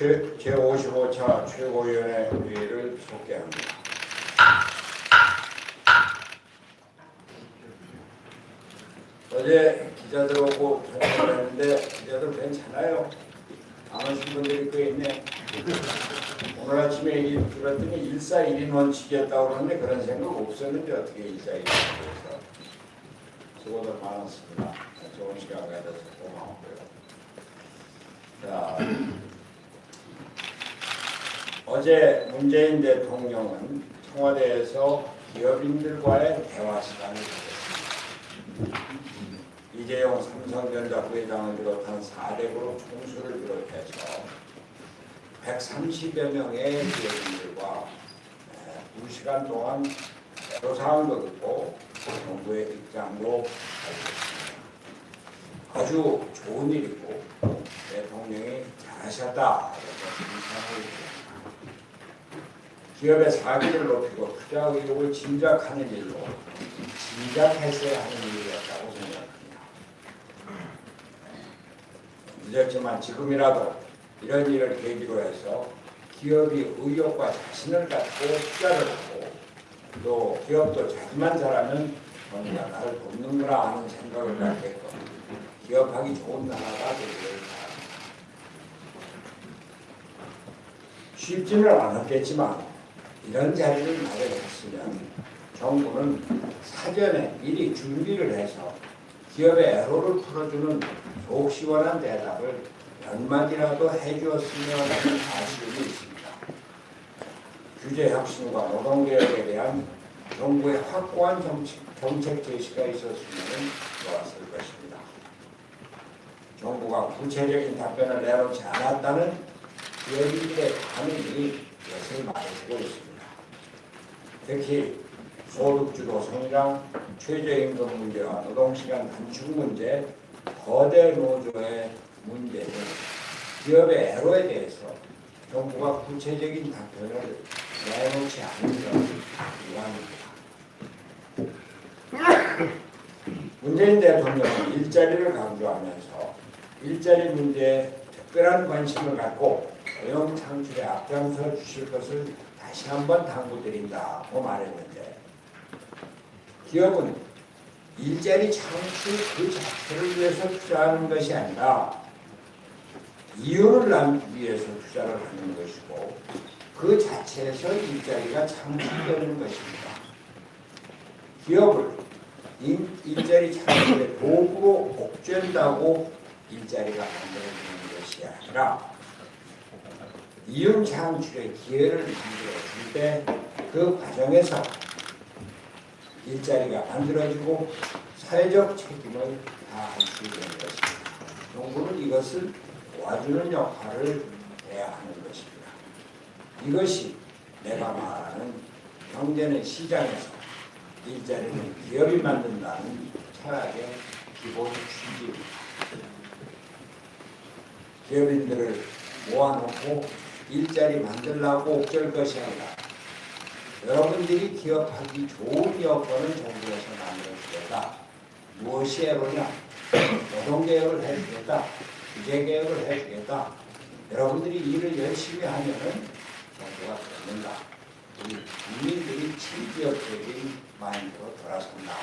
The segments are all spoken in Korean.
제, 제55차 최고위원회 회의를 속개합니다. 어제 기자들 오고 했는데 기자들 괜찮아요. 안 오신 분들이 꽤 있네. 오늘 아침에 얘기 들었더니 일사 일인 원칙이었다고 그러는데 그런 생각 없었는데 어떻게 일사 일인 원칙에서 수고들 많았습니다. 좋은 시간 가져서 고마웠고요. 자, 어제 문재인 대통령은 청와대에서 기업인들과의 대화 시간을 가졌습니다. 이재용 삼성전자 부회장을 비롯한 4대 그룹 총수를 비롯해서 130여 명의 기업인들과 2시간 동안 조사항도 듣고 정부의 입장도 알렸습니다. 아주 좋은 일이고 대통령이 잘하셨다. 기업의 사기를 높이고 투자 의욕을 진작하는 일로 진작했어야 하는 일이었다고 생각합니다. 늦었지만 지금이라도 이런 일을 계기로 해서 기업이 의욕과 자신을 갖고 투자를 하고 또 기업도 자기만 잘하면 정부가 나를 돕는구나 하는 생각을 갖게끔 기업하기 좋은 나라가 되기를 바랍니다. 쉽지는 않았겠지만 이런 자리를 마련했으면 정부는 사전에 미리 준비를 해서 기업의 애로를 풀어주는 속 시원한 대답을 몇 마디라도 해주었으면 하는 아쉬움이 있습니다. 규제 혁신과 노동개혁에 대한 정부의 확고한 정책, 정책 제시가 있었으면 좋았을 것입니다. 정부가 구체적인 답변을 내놓지 않았다는 기업인들의 반응이 것을 말해주고 있습니다. 특히 소득주도 성장, 최저임금 문제와 노동시간 단축 문제, 거대 노조의 문제는 기업의 애로에 대해서 정부가 구체적인 답변을 내놓지 않은 점이 유감입니다. 문재인 대통령은 일자리를 강조하면서 일자리 문제에 특별한 관심을 갖고 고용 창출에 앞장서 주실 것을 다시 한번 당부드린다고 말했는데 기업은 일자리 창출 그 자체를 위해서 투자하는 것이 아니라 이윤을 남기 위해서 투자를 하는 것이고 그 자체에서 일자리가 창출되는 것입니다. 기업을 일- 일자리 창출의 도구로 옥죄한다고 일자리가 만들어지는 것이 아니라 이윤 창출의 기회를 만들어 줄 때 그 과정에서 일자리가 만들어지고 사회적 책임을 다할 수 있는 것입니다. 정부는 이것을 도와주는 역할을 해야 하는 것입니다. 이것이 내가 말하는 경제는 시장에서 일자리는 기업이 만든다는 철학의 기본 취지입니다. 기업인들을 모아놓고 일자리 만들라고 옥죄할 것이 아니라 여러분들이 기업하기 좋은 여건을 정부에서 만들어주겠다. 무엇이 애로냐? 노동개혁을 해주겠다. 규제개혁을 해주겠다. 여러분들이 일을 열심히 하면은 정부가 돕는다. 우리 국민들이 친기업적인 마인드로 돌아선다.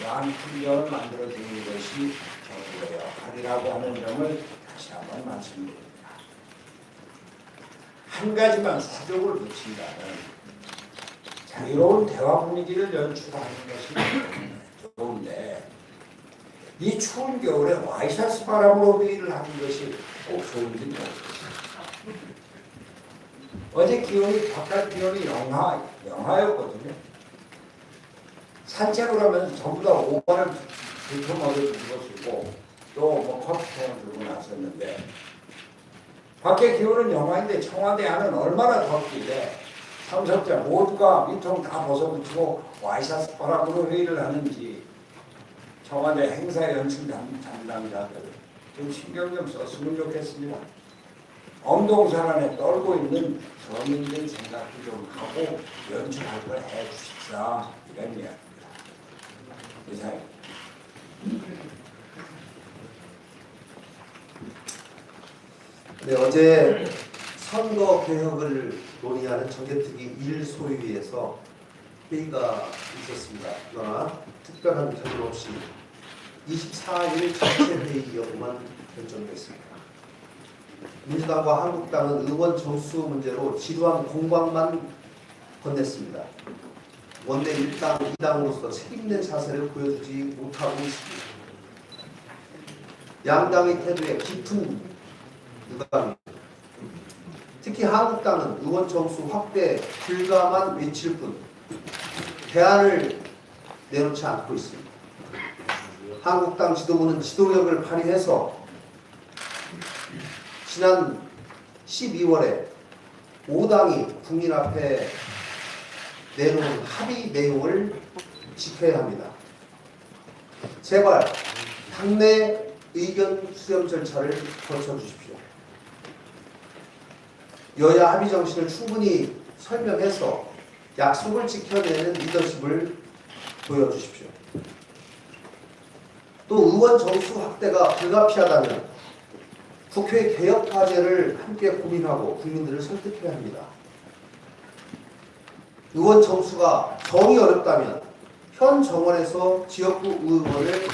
이러한 풍경을 만들어주는 것이 정부의 역할이라고 하는 점을 다시 한번 말씀드립니다. 한 가지만 수족을 붙인다면 자유로운 대화 분위기를 연출하는 것이 좋은데 이 추운 겨울에 와이셔츠 바람으로 회의를 하는 것이 꼭 좋은지 모르겠어요. 어제 기온이 바깥 기온이 영하 영하였거든요. 산책을 하면서 전부 다 오반을 두통하게 들고 쓰고 또뭐 커피통을 들고 나섰는데 밖에 기온은 영하인데 청와대 안은 얼마나 덥길래 참석자 모두가 밑통 다 벗어붙이고 와이셔츠 바람으로 회의를 하는지 청와대 행사 연출 담- 담당자들 좀 신경 좀 썼으면 좋겠습니다. 엄동산 안에 떨고 있는 서민들 생각도 좀 하고 연출할 걸 해주십사 이런 이야기입니다. 이상입니다. 네, 어제 선거 개혁을 논의하는 정개특위 1 소위에서 회의가 있었습니다. 그러나 특별한 결론 없이 24일 자체 회의 여부만 결정됐습니다. 민주당과 한국당은 의원 정수 문제로 지루한 공방만 건넸습니다. 원내 1당, 2당으로서 책임있는 자세를 보여주지 못하고 있습니다. 양당의 태도에 깊은 유감입니다. 특히 한국당은 의원 정수 확대 불가만 외칠 뿐 대안을 내놓지 않고 있습니다. 한국당 지도부는 지도력을 발휘해서 지난 12월에 5당이 국민 앞에 내놓은 합의 내용을 지켜야 합니다. 제발 당내 의견 수렴 절차를 거쳐 주십시오. 여야 합의 정신을 충분히 설명해서 약속을 지켜내는 리더십을 보여주십시오. 또 의원 정수 확대가 불가피하다면 국회 개혁 과제를 함께 고민하고 국민들을 설득해야 합니다. 의원 정수가 정이 어렵다면 현 정원에서 지역구 의원을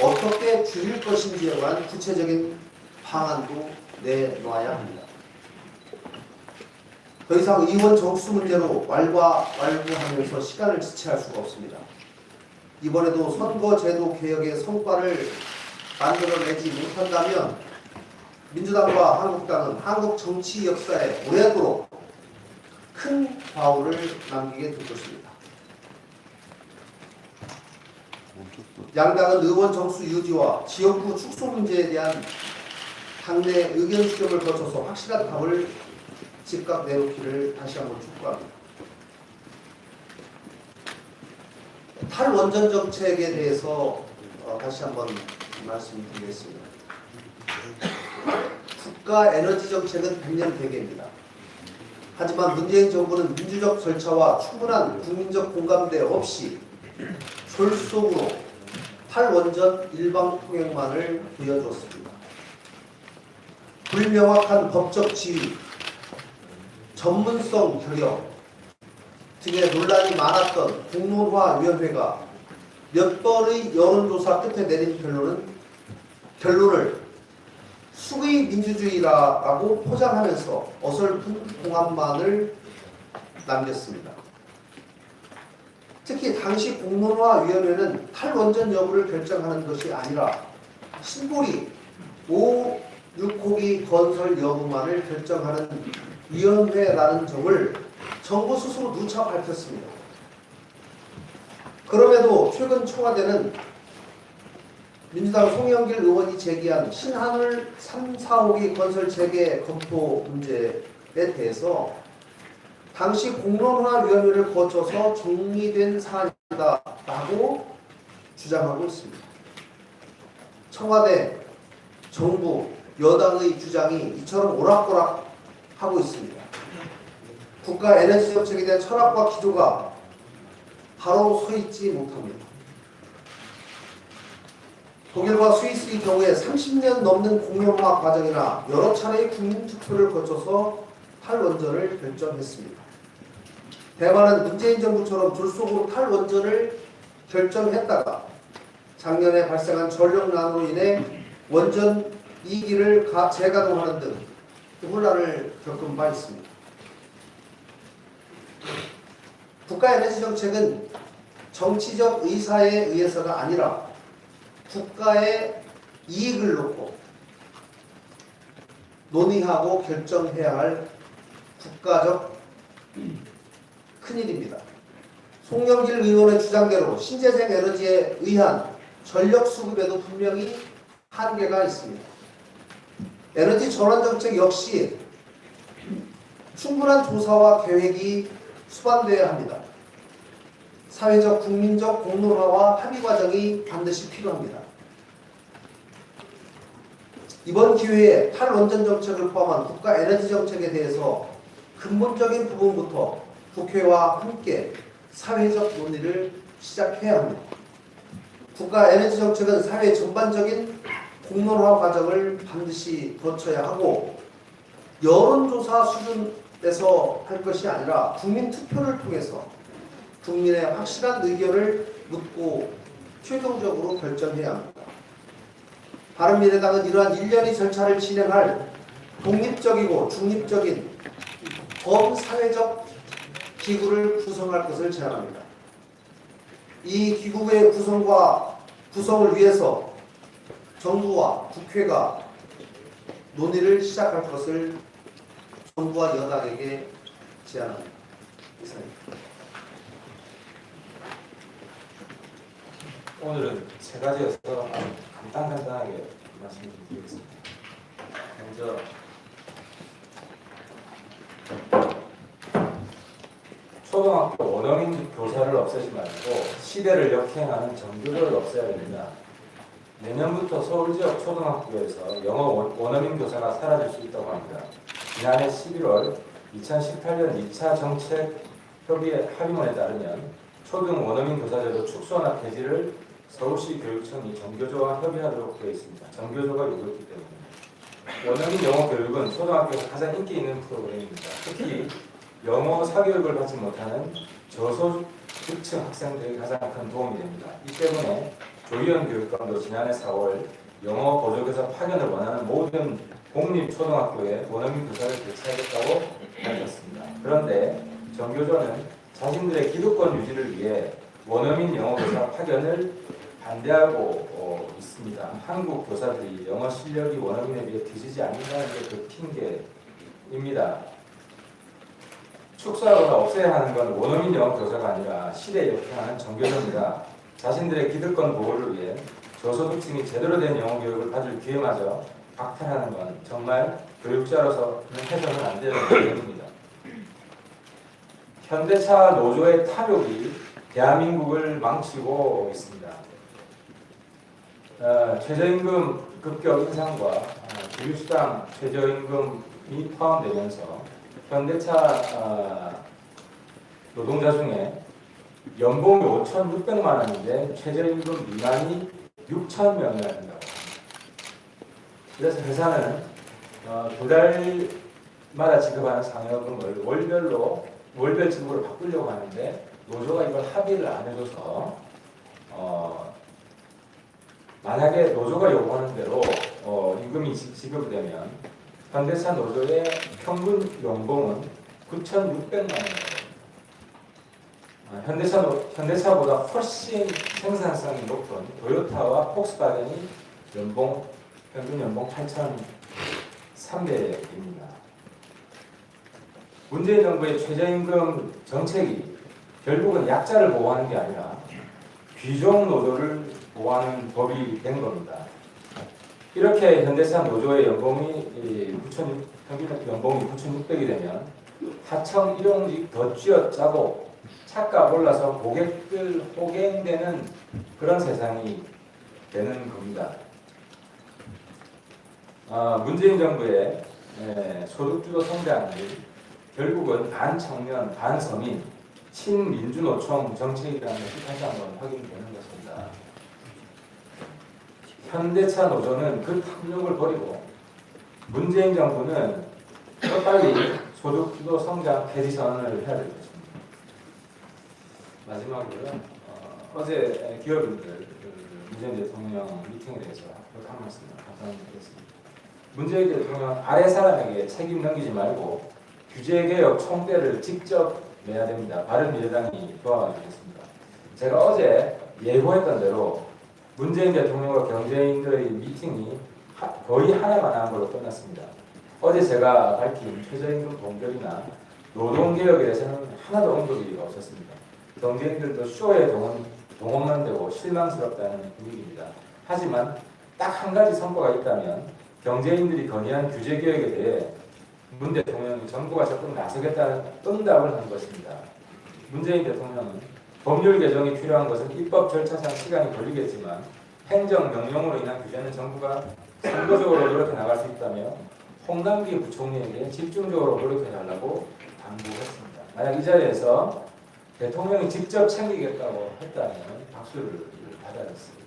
어떻게 줄일 것인지에 관한 구체적인 방안도 내놔야 합니다. 더 이상 의원 정수 문제로 왈가왈부하면서 시간을 지체할 수가 없습니다. 이번에도 선거제도 개혁의 성과를 만들어내지 못한다면 민주당과 한국당은 한국 정치 역사에 오래도록 큰 과오를 남기게 될 것입니다. 양당은 의원 정수 유지와 지역구 축소 문제에 대한 당내 의견 수렴을 거쳐서 확실한 답을 즉각 내놓기를 다시 한번 촉구합니다. 탈원전 정책에 대해서 어, 다시 한번 말씀드리겠습니다. 국가 에너지 정책은 100년 대계입니다. 하지만 문재인 정부는 민주적 절차와 충분한 국민적 공감대 없이 졸속으로 탈원전 일방 통행만을 보여줬습니다. 불명확한 법적 지위, 전문성 결여 등의 논란이 많았던 공론화위원회가 몇 번의 여론조사 끝에 내린 결론은 결론을 수의 민주주의라고 포장하면서 어설픈 공안만을 남겼습니다. 특히 당시 공론화위원회는 탈원전 여부를 결정하는 것이 아니라 신고리 5, 6호기 건설 여부만을 결정하는 위원회라는 점을 정부 스스로 누차 밝혔습니다. 그럼에도 최근 청와대는 민주당 송영길 의원이 제기한 신한울 3, 4호기 건설 재개 검토 문제에 대해서 당시 공론화위원회를 거쳐서 정리된 사안이다라고 주장하고 있습니다. 청와대, 정부, 여당의 주장이 이처럼 오락가락 하고 있습니다. 국가 에너지 정책에 대한 철학과 기조가 바로 서 있지 못합니다. 독일과 스위스의 경우에 30년 넘는 공론화 과정이나 여러 차례의 국민 투표를 거쳐서 탈원전을 결정했습니다. 대만은 문재인 정부처럼 졸속으로 탈원전을 결정했다가 작년에 발생한 전력난으로 인해 원전 2기를 가- 재가동하는 등 혼란을 겪은 바 있습니다. 국가 에너지 정책은 정치적 의사에 의해서가 아니라 국가의 이익을 놓고 논의하고 결정해야 할 국가적 큰일입니다. 송영길 의원의 주장대로 신재생 에너지에 의한 전력 수급에도 분명히 한계가 있습니다. 에너지 전환 정책 역시 충분한 조사와 계획이 수반되어야 합니다. 사회적 국민적 공론화와 합의 과정이 반드시 필요합니다. 이번 기회에 탈원전 정책을 포함한 국가 에너지 정책에 대해서 근본적인 부분부터 국회와 함께 사회적 논의를 시작해야 합니다. 국가 에너지 정책은 사회 전반적인 공론화 과정을 반드시 거쳐야 하고 여론조사 수준에서 할 것이 아니라 국민 투표를 통해서 국민의 확실한 의견을 묻고 최종적으로 결정해야 합니다. 바른미래당은 이러한 일련의 절차를 진행할 독립적이고 중립적인 범사회적 기구를 구성할 것을 제안합니다. 이 기구의 구성과 구성을 위해서 정부와 국회가 논의를 시작할 것을 정부와 여당에게 제안합니다. 이상입니다. 오늘은 세 가지여서 간단간단하게 말씀드리겠습니다. 먼저 초등학교 원어민 교사를 없애지 말고 시대를 역행하는 정규를 없애야 됩니다. 내년부터 서울 지역 초등학교에서 영어 원- 원어민 교사가 사라질 수 있다고 합니다. 지난해 11월 2018년 2차 정책 협의 합의문에 따르면 초등 원어민 교사제도 축소나 폐지를 서울시 교육청이 정교조와 협의하도록 되어 있습니다. 정교조가 요구했기 때문에 원어민 영어 교육은 초등학교에서 가장 인기 있는 프로그램입니다. 특히 영어 사교육을 받지 못하는 저소득층 학생들에게 가장 큰 도움이 됩니다. 이 때문에 조희연 교육감도 지난해 4월 영어 보조교사 파견을 원하는 모든 공립초등학교에 원어민 교사를 배치하겠다고 밝혔습니다. 그런데 정교조는 자신들의 기득권 유지를 위해 원어민 영어 교사 파견을 반대하고 어, 있습니다. 한국 교사들이 영어 실력이 원어민에 비해 뒤지지 않는다는 게 그 핑계입니다. 축소하거나 없애야 하는 건 원어민 영어 교사가 아니라 시대에 역행하는 정교조입니다. 자신들의 기득권 보호를 위해 저소득층이 제대로 된 영어 교육을 받을 기회마저 박탈하는 건 정말 교육자로서는 해서는 안 되는 문제입니다. 현대차 노조의 탐욕이 대한민국을 망치고 있습니다. 어, 최저임금 급격 인상과 어, 기류수당 최저임금이 포함되면서 현대차 어, 노동자 중에 연봉이 5,600만 원인데 최저임금 미만이 6천 명이나 된다고 합니다. 그래서 회사는 어, 두 달마다 지급하는 상여금을 월별로 월별 지급으로 바꾸려고 하는데 노조가 이걸 합의를 안 해줘서 어, 만약에 노조가 요구하는 대로 어, 임금이 지- 지급되면 현대차 노조의 평균 연봉은 9,600만 원이에요. 아, 현대차, 노- 현대차보다 훨씬 생산성이 높은 도요타와 폭스바겐이 연봉 평균 연봉 8,300입니다. 문재인 정부의 최저임금 정책이 결국은 약자를 보호하는 게 아니라 귀족 노조를 보호하는 법이 된 겁니다. 이렇게 현대차 노조의 연봉이 9천 평균 연봉이 9,600이 되면 하청 일용직 더 쥐어짜고 차값 올라서 고객들 호갱되는 그런 세상이 되는 겁니다. 아, 문재인 정부의 에, 소득주도 성장이 결국은 반청년, 반서민, 친민주노총 정책이라는 것이 다시 한번 확인되는 것입니다. 현대차 노조는 그 탐욕을 버리고 문재인 정부는 더 빨리 소득주도 성장 폐지 선언을 해야 될 것입니다. 마지막으로요. 어, 제 기업인들 그 문재인 대통령 미팅에 대해서 한 말씀 감사드리겠습니다. 문재인 대통령 아래 사람에게 책임 넘기지 말고 규제 개혁 총대를 직접 내야 됩니다. 바른 미래당이 도와주겠습니다. 제가 어제 예고했던 대로 문재인 대통령과 경제인들의 미팅이 하- 거의 하나만 한 걸로 끝났습니다. 어제 제가 밝힌 최저임금 동결이나 노동개혁에 대해서는 하나도 언급이 없었습니다. 경제인들도 쇼에 동원, 동원만 되고 실망스럽다는 분위기입니다. 하지만 딱 한 가지 성과가 있다면 경제인들이 건의한 규제 개혁에 대해 문 대통령이 정부가 적극 나서겠다는 응답을 한 것입니다. 문재인 대통령은 법률 개정이 필요한 것은 입법 절차상 시간이 걸리겠지만 행정 명령으로 인한 규제는 정부가 선거적으로 노력해 나갈 수 있다며 홍남기 부총리에게 집중적으로 노력해 달라고 당부했습니다. 만약 이 자리에서 대통령이 직접 챙기겠다고 했다면 박수를 받아줬습니다.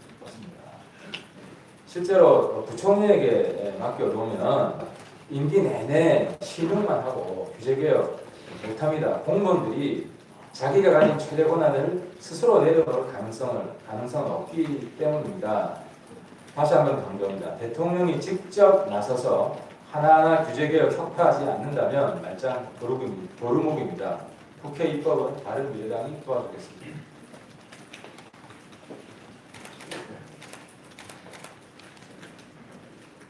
실제로 부총리에게 맡겨놓으면 임기 내내 실명만 하고 규제개혁 못합니다. 공무원들이 자기가 가진 최대 권한을 스스로 내려놓을 가능성을 가능성은 없기 때문입니다. 다시 한번 강조합니다. 대통령이 직접 나서서 하나하나 규제개혁 혁파하지 않는다면 말짱 도루묵- 도루묵입니다. 국회 입법은 다른 미래당이 도와주겠습니다.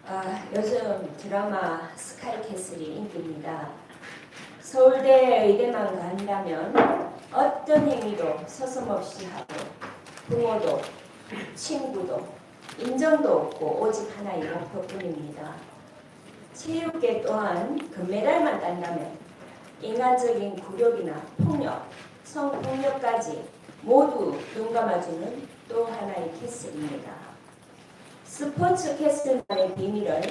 아, 요즘 드라마 스카이캐슬이 인기입니다. 서울대 의대만 간다면 어떤 행위도 서슴없이 하고 부모도 친구도 인정도 없고 오직 하나의 목표뿐입니다. 체육계 또한 금메달만 딴다면 인간적인 굴욕이나 폭력, 성폭력까지 모두 눈 감아주는 또 하나의 캐슬입니다. 스포츠 캐슬만의 비밀을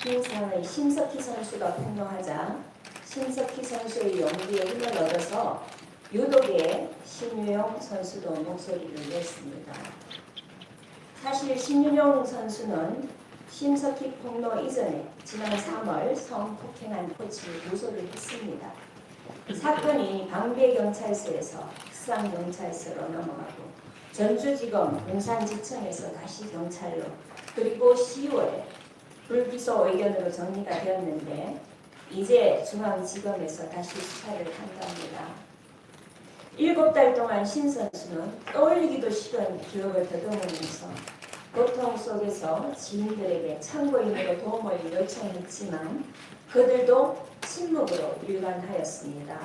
부상의 심석희 선수가 폭로하자 심석희 선수의 용기에 힘을 얻어서 유독의 신유영 선수도 목소리를 냈습니다. 사실 신유영 선수는 심석희 폭로 이전에 지난 3월 성폭행한 코치를 고소를 했습니다. 사건이 방배경찰서에서 수상경찰서로 넘어가고 전주지검 용산지청에서 다시 경찰로 그리고 10월에 불기소 의견으로 정리가 되었는데 이제 중앙지검에서 다시 수사를 한답니다. 일곱 달 동안 신 선수는 떠올리기도 싫은 기억을 더듬으면서 고통 속에서 지인들에게 참고인으로 도움을 요청했지만 그들도 침묵으로 일관하였습니다.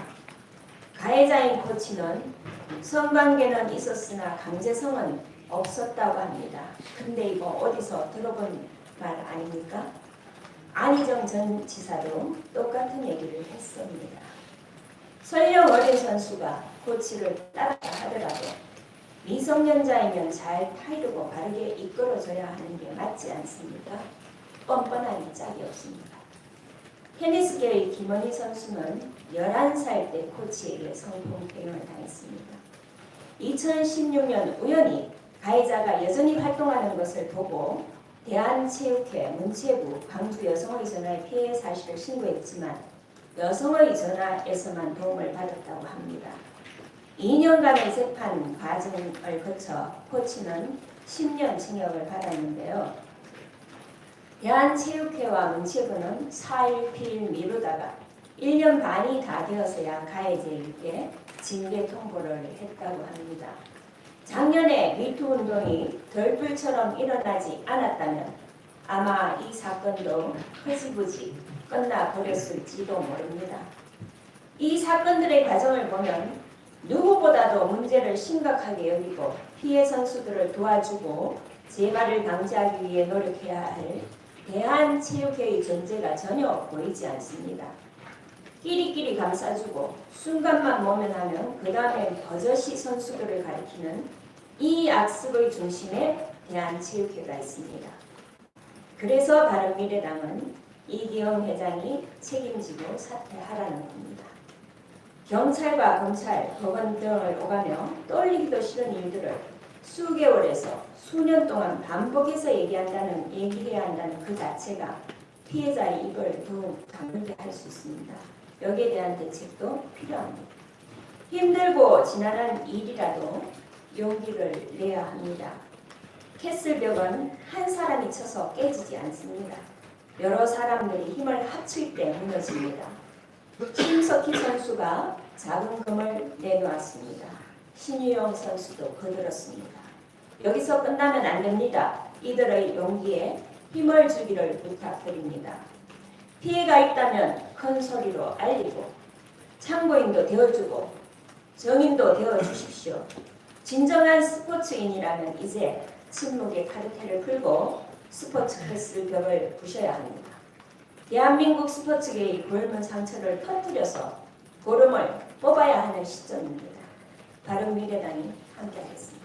가해자인 코치는 성관계는 있었으나 강제성은 없었다고 합니다. 근데 이거 어디서 들어본 말 아닙니까? 안희정 전 지사도 똑같은 얘기를 했습니다. 설령 어린 선수가 코치를 따랐다 하더라도 미성년자이면 잘 타이르고 바르게 이끌어줘야 하는 게 맞지 않습니까? 뻔뻔한 짝이 없습니다. 테니스계의 김원희 선수는 11살 때 코치에게 성폭행을 당했습니다. 2016년 우연히 가해자가 여전히 활동하는 것을 보고 대한체육회 문체부 광주 여성의 전화에 피해 사실을 신고했지만 여성의 전화에서만 도움을 받았다고 합니다. 2년간의 재판 과정을 거쳐 코치는 10년 징역을 받았는데요. 대한체육회와 문체부는 4일필 미루다가 1년 반이 다 되어서야 가해자에게 징계 통보를 했다고 합니다. 작년에 미투 운동이 덜불처럼 일어나지 않았다면 아마 이 사건도 흐지부지 끝나 버렸을지도 모릅니다. 이 사건들의 과정을 보면 누구보다도 문제를 심각하게 여기고 피해 선수들을 도와주고 재발을 방지하기 위해 노력해야 할 대한체육회의 존재가 전혀 보이지 않습니다. 끼리끼리 감싸주고 순간만 모면하면 그 다음에 버젓이 선수들을 가리키는 이 악습의 중심에 대한체육회가 있습니다. 그래서 바른미래당은 이기영 회장이 책임지고 사퇴하라는 겁니다. 경찰과 검찰, 법원 등을 오가며 떠올리기도 싫은 일들을 수개월에서 수년 동안 반복해서 얘기한다는 얘기해야 한다는 그 자체가 피해자의 입을 더욱 다물게 할 수 있습니다. 여기에 대한 대책도 필요합니다. 힘들고 지난한 일이라도 용기를 내야 합니다. 캐슬벽은 한 사람이 쳐서 깨지지 않습니다. 여러 사람들이 힘을 합칠 때 무너집니다. 심석희 선수가 작은 금을 내놓았습니다. 신유영 선수도 거들었습니다. 여기서 끝나면 안 됩니다. 이들의 용기에 힘을 주기를 부탁드립니다. 피해가 있다면 큰 소리로 알리고 참고인도 되어주고 정인도 되어주십시오. 진정한 스포츠인이라면 이제 침묵의 카르텔을 풀고 스포츠 클래스 벽을 부셔야 합니다. 대한민국 스포츠계의 굶은 상처를 터뜨려서 보름을 뽑아야 하는 시점입니다. 바른미래당이 함께하겠습니다.